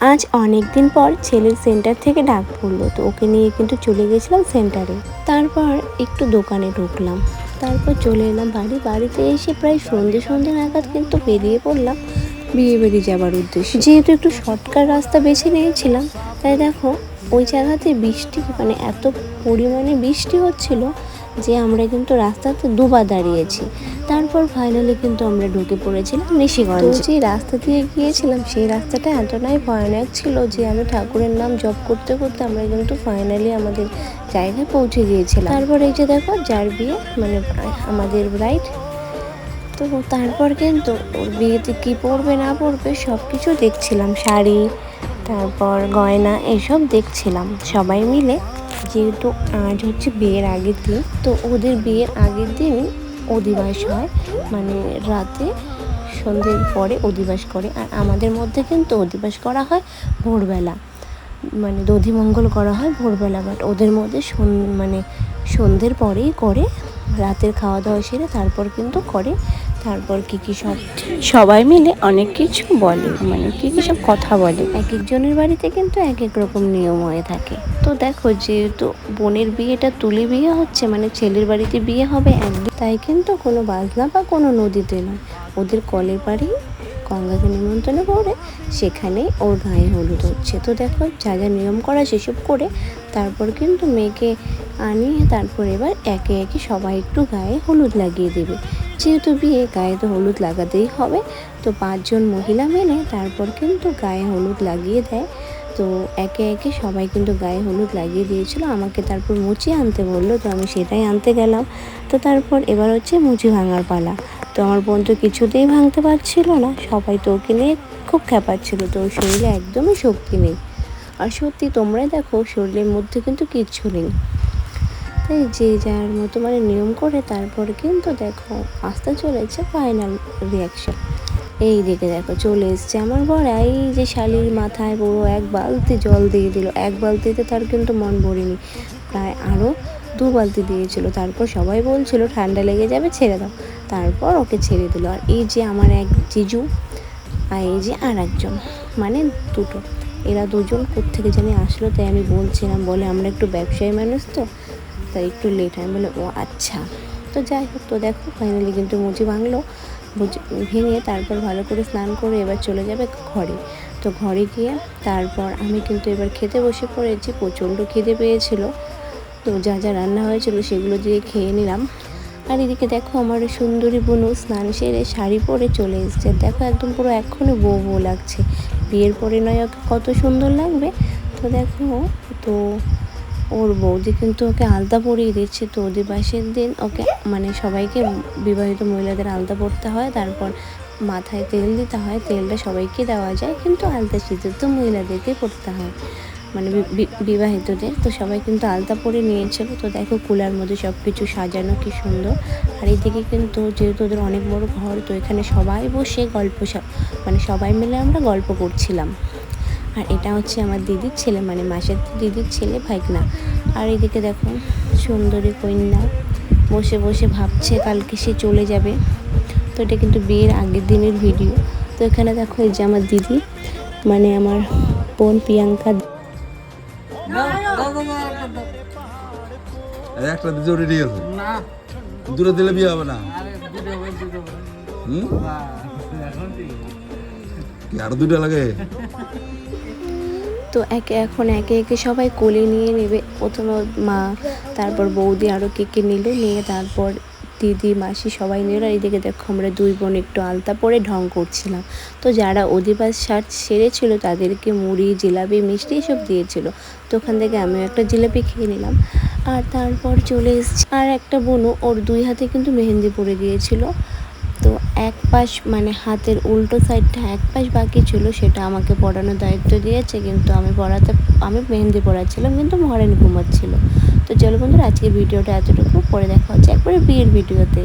আজ অনেক দিন পর ছেলের সেন্টার থেকে ডাক পড়ল তো ওকে নিয়ে কিন্তু চলে গেছিলাম সেন্টারে তারপর একটু দোকানে ঢুকলাম। তারপর চলে এলাম বাড়ি। বাড়িতে এসে প্রায় সন্ধে সন্ধে নাগাদ কিন্তু বেরিয়ে পড়লাম। বিয়ে বাড়ি যাবার উদ্দেশ্যে। যেহেতু একটু শর্টকাট রাস্তা বেছে নিয়েছিলাম তাই দেখো ওই জায়গাতে বৃষ্টি মানে এত পরিমাণে বৃষ্টি হচ্ছিল যে আমরা কিন্তু রাস্তাতে দুবার দাঁড়িয়েছি। তারপর ফাইনালি কিন্তু আমরা ঢুকে পড়েছিলাম নিশিগঞ্জ যে রাস্তা দিয়ে গিয়েছিলাম সেই রাস্তাটা এতটাই ভয়ানক ছিল যে আমি ঠাকুরের নাম জপ করতে করতে আমরা কিন্তু ফাইনালি আমাদের জায়গায় পৌঁছে গিয়েছিলাম। তারপর এই যে দেখো যার বিয়ে মানে আমাদের ব্রাইড তো তারপর কিন্তু ওর বিয়েতে কী পরবে না পরবে সব কিছু দেখছিলাম। শাড়ি তারপর গয়না এইসব দেখছিলাম সবাই মিলে। যেহেতু আজ হচ্ছে বিয়ের আগের দিন, তো ওদের বিয়ের আগের দিন অধিবাস হয়। মানে রাতে সন্ধ্যের পরে অধিবাস করে। আর আমাদের মধ্যে কিন্তু অধিবাস করা হয় ভোরবেলা। মানে দধিমঙ্গল করা হয় ভোরবেলা বাট ওদের মধ্যে মানে সন্ধ্যের পরেই করে, রাতের খাওয়া দাওয়া সেরে তারপর কিন্তু করে তারপর কী কী সব সবাই মিলে অনেক কিছু বলে মানে কি কি সব কথা বলে। এক একজনের বাড়িতে কিন্তু এক এক রকম নিয়ম হয়ে থাকে। তো দেখো যেহেতু বোনের বিয়েটা তুলে বিয়ে হচ্ছে মানে ছেলের বাড়িতে বিয়ে হবে একদিন তাই কিন্তু কোনো বাজনা বা কোনো নদীতে নয়। ওদের কলের বাড়ি গঙ্গাকে নিমন্ত্রণ করে সেখানে ওর গায়ে হলুদ হচ্ছে। তো দেখো যা যা নিয়ম করা সেসব করে তারপর কিন্তু মেয়েকে আনিয়ে তারপর এবার একে একে সবাই একটু গায়ে হলুদ লাগিয়ে দেবে। যেহেতু বিয়ে, গায়ে তো হলুদ লাগাতেই হবে। তো পাঁচজন মহিলা মেনে তারপর কিন্তু গায়ে হলুদ লাগিয়ে দেয়। তো একে একে সবাই কিন্তু গায়ে হলুদ লাগিয়ে দিয়েছিল। আমাকে তারপর মুচি আনতে বলল, তো আমি সেটাই আনতে গেলাম। তো তারপর এবার হচ্ছে মুচি ভাঙার পালা। তো আমার বোন তো কিছুতেই ভাঙতে পারছিল না। সবাই তো ওকে নিয়ে খুব খেপাচ্ছিল। তো শরীরে একদমই শক্তি নেই। আর সত্যি তোমরাই দেখো, শরীরের মধ্যে কিন্তু কিচ্ছু নেই। তাই যে যার মতো মানে নিয়ম করে তারপর কিন্তু দেখো আসতে চলেছে ফাইনাল রিয়াকশন এই দিকে দেখো চলে এসছে আমার বর, এই যে শালির মাথায় পুরো এক বালতি জল দিয়ে দিল। এক বালতিতে তার কিন্তু মন ভরিনি। প্রায় আরও দু বালতি দিয়েছিল। তারপর সবাই বলছিল, ঠান্ডা লেগে যাবে, ছেড়ে দাও। তারপর ওকে ছেড়ে দিল। আর এই যে আমার এক জিজু আর এই যে আর একজন মানে দুটো। এরা দুজন কোত্থেকে জানি আসলো তাই আমি বলছিলাম, বলে, আমরা একটু ব্যবসায়ী মানুষ তো? তাই একটু লেট আমি বলে ও আচ্ছা। তো যাই হোক, তো দেখো ফাইনালি কিন্তু মুচি ভাঙলো। ভেঙে তারপর ভালো করে স্নান করে এবার চলে যাবে ঘরে। তো ঘরে গিয়ে তারপর আমি কিন্তু এবার খেতে বসে পড়েছি, প্রচণ্ড খিদে পেয়েছিল। তো যা যা রান্না হয়েছিল সেগুলো দিয়ে খেয়ে নিলাম। আর এদিকে দেখো, আমার সুন্দরী বোনও স্নান সেরে শাড়ি পরে চলে এসছে। দেখো, একদম পুরো এক্ষুনি বউ বউ লাগছে। বিয়ের পরে নয়, ওকে কত সুন্দর লাগবে। তো দেখো, তো ওর বৌদি কিন্তু ওকে আলতা পরিয়ে দিচ্ছে। তো অধিবাসের দিন ওকে মানে সবাইকে বিবাহিত মহিলাদের আলতা পরতে হয়, তারপর মাথায় তেল দিতে হয়, তেলটা সবাইকে দেওয়া যায়, কিন্তু আলতা সিঁদুর তো মহিলাদেরকে করতে হয় মানে বিবাহিতদের। তো সবাই কিন্তু আলতা পরে নিয়েছিল। তো দেখো কুলার মধ্যে সব কিছু সাজানো কি সুন্দর। আর এদিকে কিন্তু যেহেতু ওদের অনেক বড় ঘর, তো এখানে সবাই বসে গল্প মানে সবাই মিলে আমরা গল্প করছিলাম। আর এটা হচ্ছে আমার দিদির ছেলে মানে মাসের দিদির ছেলে ভাইগনা। আর এদিকে দেখো সুন্দরী কন্যা বসে বসে ভাবছে কালকে সে চলে যাবে। তো এটা কিন্তু বিয়ের আগের দিনের ভিডিও। তো এখানে দেখো এই যে আমার দিদি মানে আমার বোন প্রিয়াঙ্কা একটা জরুরি আছে দূরে দিলে বিয়ে হবে না। হুম? দুটা লাগে? তো একে এখন একে একে সবাই কোলে নিয়ে নেবে। প্রথমে মা, তারপর বৌদি আরও কে কে নিল, নিয়ে তারপর দিদি, মাসি সবাই নিল। আর এদিকে দেখো আমরা দুই বোন একটু আলতা পরে ঢং করছিলাম। তো যারা অধিবাস শার্ট সেরেছিল তাদেরকে মুড়ি, জিলাপি, মিষ্টি এসব দিয়েছিল। তো ওখান থেকে আমিও একটা জিলাপি খেয়ে নিলাম। আর তারপর চলে এসেছি। আর একটা বোনও ওর দুই হাতে কিন্তু মেহেন্দি পরে দিয়েছিল। তো এক পাশ মানে হাতের উল্টো সাইডটা এক পাশ বাকি ছিল, সেটা আমাকে পড়ানোর দায়িত্ব দিয়েছে, কিন্তু আমি পড়াতে, আমি মেহেন্দি পড়াচ্ছিলাম, কিন্তু মহারানি ঘুমাচ্ছিল তো চলো বন্ধুরা, আজকের ভিডিওটা এতটুকু, পরে দেখা হচ্ছে একবারে বিয়ের ভিডিওতে।